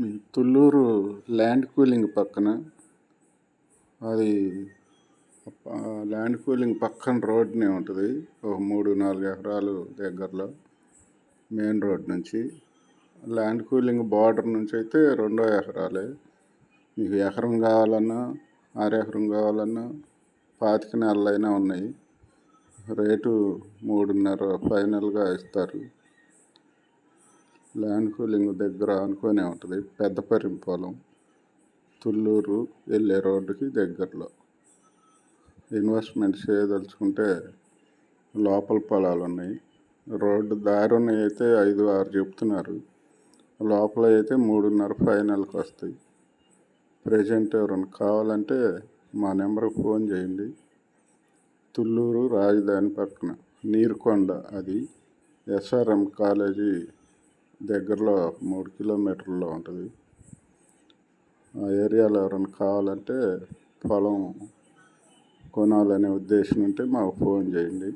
మీ Thullur land cooling పక్కన అది land cooling పక్కన రోడ్నే ఉంటుంది. ఒక మూడు నాలుగు ఎకరాలు దగ్గరలో మెయిన్ రోడ్ నుంచి. ల్యాండ్ కూలింగ్ బార్డర్ నుంచి అయితే రెండో ఎకరాలే. మీకు ఎకరం కావాలన్నా ఆరు ఎకరం కావాలన్నా పాతిక నెలలైనా ఉన్నాయి. రేటు మూడున్నర ఫైనల్గా ఇస్తారు. ల్యాండ్ కూలింగ్ దగ్గర అనుకునే ఉంటుంది. పెద్దపరిం పొలం తుళ్ళూరు వెళ్ళే రోడ్డుకి దగ్గరలో. ఇన్వెస్ట్మెంట్ చేయదలుచుకుంటే లోపల పొలాలు ఉన్నాయి. రోడ్డు దారి అయితే ఐదు ఆరు చెప్తున్నారు. లోపల అయితే మూడున్నర ఫైనల్కి వస్తాయి. ప్రజెంట్ ఎవరైనా కావాలంటే మా నెంబర్కి ఫోన్ చేయండి. తుళ్ళూరు రాజధాని పక్కన నీరుకొండ అది. ఎస్ఆర్ఎం కాలేజీ దగ్గరలో మూడు కిలోమీటర్లో ఉంటుంది. ఆ ఏరియాలో ఎవరైనా కావాలంటే పొలం కొనాలనే ఉద్దేశం ఉంటే మాకు ఫోన్ చేయండి.